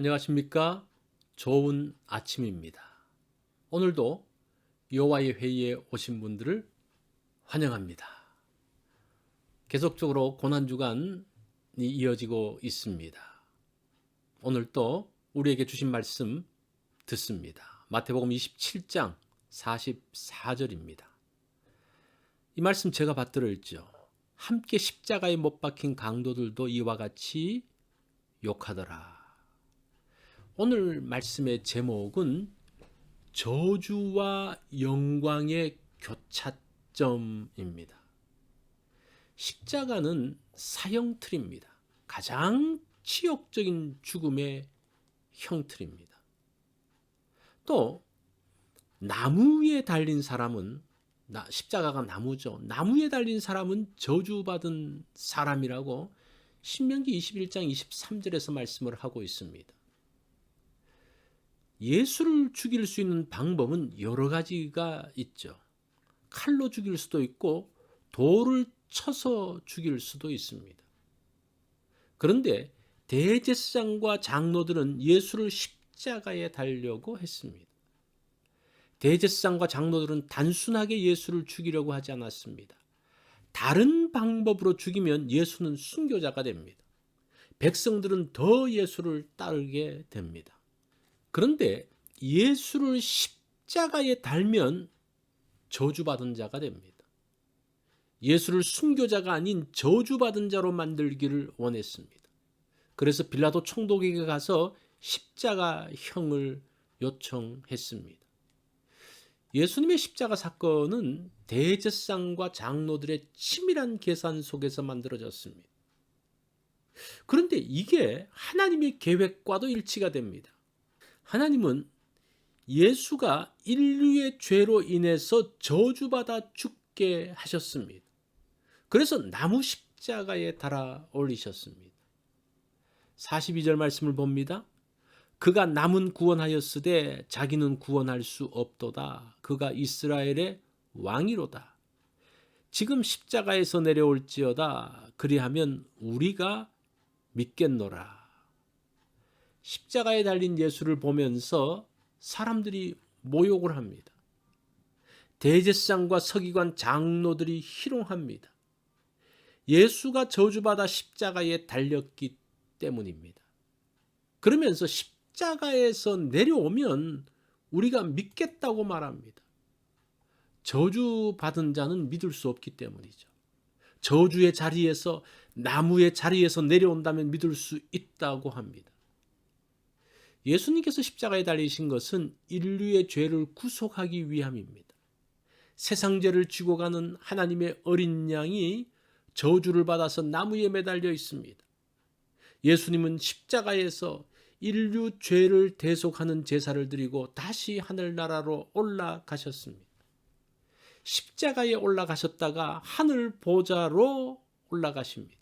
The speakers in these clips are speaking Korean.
안녕하십니까? 좋은 아침입니다. 오늘도 여호와의 회의에 오신 분들을 환영합니다. 계속적으로 고난 주간이 이어지고 있습니다. 오늘 또 우리에게 주신 말씀 듣습니다. 마태복음 27장 44절입니다. 이 말씀 제가 읽죠. 함께 십자가에 못 박힌 강도들도 이와 같이 욕하더라. 오늘 말씀의 제목은 저주와 영광의 교차점입니다. 십자가는 사형 틀입니다. 가장 치욕적인 죽음의 형틀입니다. 또 나무 위에 달린 사람은 십자가가 나무죠. 나무 위에 달린 사람은 저주받은 사람이라고 신명기 21장 23절에서 말씀을 하고 있습니다. 예수를 죽일 수 있는 방법은 여러 가지가 있죠. 칼로 죽일 수도 있고 돌을 쳐서 죽일 수도 있습니다. 그런데 대제사장과 장로들은 예수를 십자가에 달려고 했습니다. 대제사장과 장로들은 단순하게 예수를 죽이려고 하지 않았습니다. 다른 방법으로 죽이면 예수는 순교자가 됩니다. 백성들은 더 예수를 따르게 됩니다. 그런데 예수를 십자가에 달면 저주받은 자가 됩니다. 예수를 순교자가 아닌 저주받은 자로 만들기를 원했습니다. 그래서 빌라도 총독에게 가서 십자가형을 요청했습니다. 예수님의 십자가 사건은 대제상과 장로들의 치밀한 계산 속에서 만들어졌습니다. 그런데 이게 하나님의 계획과도 일치가 됩니다. 하나님은 예수가 인류의 죄로 인해서 저주받아 죽게 하셨습니다. 그래서 나무 십자가에 달아 올리셨습니다. 42절 말씀을 봅니다. 그가 남은 구원하였으되 자기는 구원할 수 없도다. 그가 이스라엘의 왕이로다. 지금 십자가에서 내려올지어다. 그리하면 우리가 믿겠노라. 십자가에 달린 예수를 보면서 사람들이 모욕을 합니다. 대제상과 서기관 장로들이 희롱합니다. 예수가 저주받아 십자가에 달렸기 때문입니다. 그러면서 십자가에서 내려오면 우리가 믿겠다고 말합니다. 저주받은 자는 믿을 수 없기 때문이죠. 저주의 자리에서 나무의 자리에서 내려온다면 믿을 수 있다고 합니다. 예수님께서 십자가에 달리신 것은 인류의 죄를 구속하기 위함입니다. 세상 죄를 지고 가는 하나님의 어린 양이 저주를 받아서 나무에 매달려 있습니다. 예수님은 십자가에서 인류 죄를 대속하는 제사를 드리고 다시 하늘나라로 올라가셨습니다. 십자가에 올라가셨다가 하늘 보좌로 올라가십니다.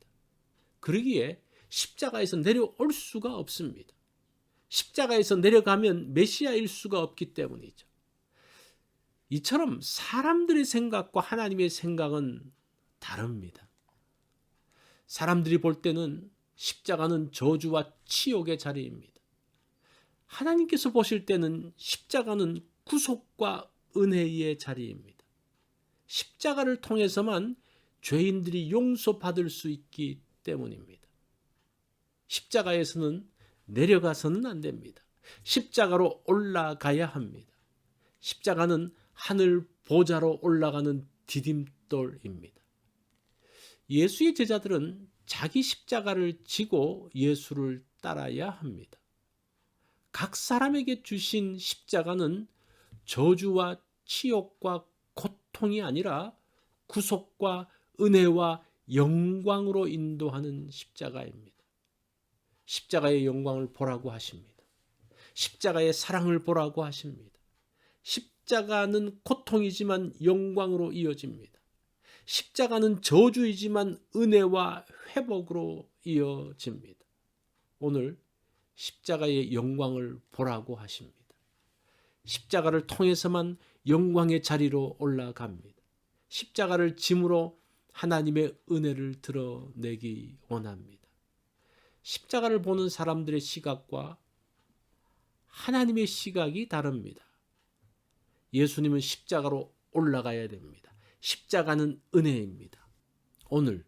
그러기에 십자가에서 내려올 수가 없습니다. 십자가에서 내려가면 메시아일 수가 없기 때문이죠. 이처럼 사람들의 생각과 하나님의 생각은 다릅니다. 사람들이 볼 때는 십자가는 저주와 치욕의 자리입니다. 하나님께서 보실 때는 십자가는 구속과 은혜의 자리입니다. 십자가를 통해서만 죄인들이 용서받을 수 있기 때문입니다. 십자가에서는 내려가서는 안 됩니다. 십자가로 올라가야 합니다. 십자가는 하늘 보좌로 올라가는 디딤돌입니다. 예수의 제자들은 자기 십자가를 지고 예수를 따라야 합니다. 각 사람에게 주신 십자가는 저주와 치욕과 고통이 아니라 구속과 은혜와 영광으로 인도하는 십자가입니다. 십자가의 영광을 보라고 하십니다. 십자가의 사랑을 보라고 하십니다. 십자가는 고통이지만 영광으로 이어집니다. 십자가는 저주이지만 은혜와 회복으로 이어집니다. 오늘 십자가의 영광을 보라고 하십니다. 십자가를 통해서만 영광의 자리로 올라갑니다. 십자가를 짐으로 하나님의 은혜를 드러내기 원합니다. 십자가를 보는 사람들의 시각과 하나님의 시각이 다릅니다. 예수님은 십자가로 올라가야 됩니다. 십자가는 은혜입니다. 오늘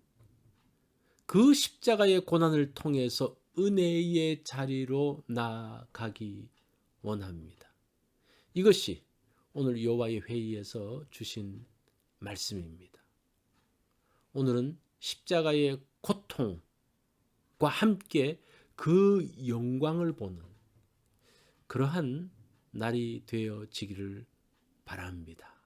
그 십자가의 고난을 통해서 은혜의 자리로 나아가기 원합니다. 이것이 오늘 여호와의 회의에서 주신 말씀입니다. 오늘은 십자가의 고통 과 함께 그 영광을 보는 그러한 날이 되어지기를 바랍니다.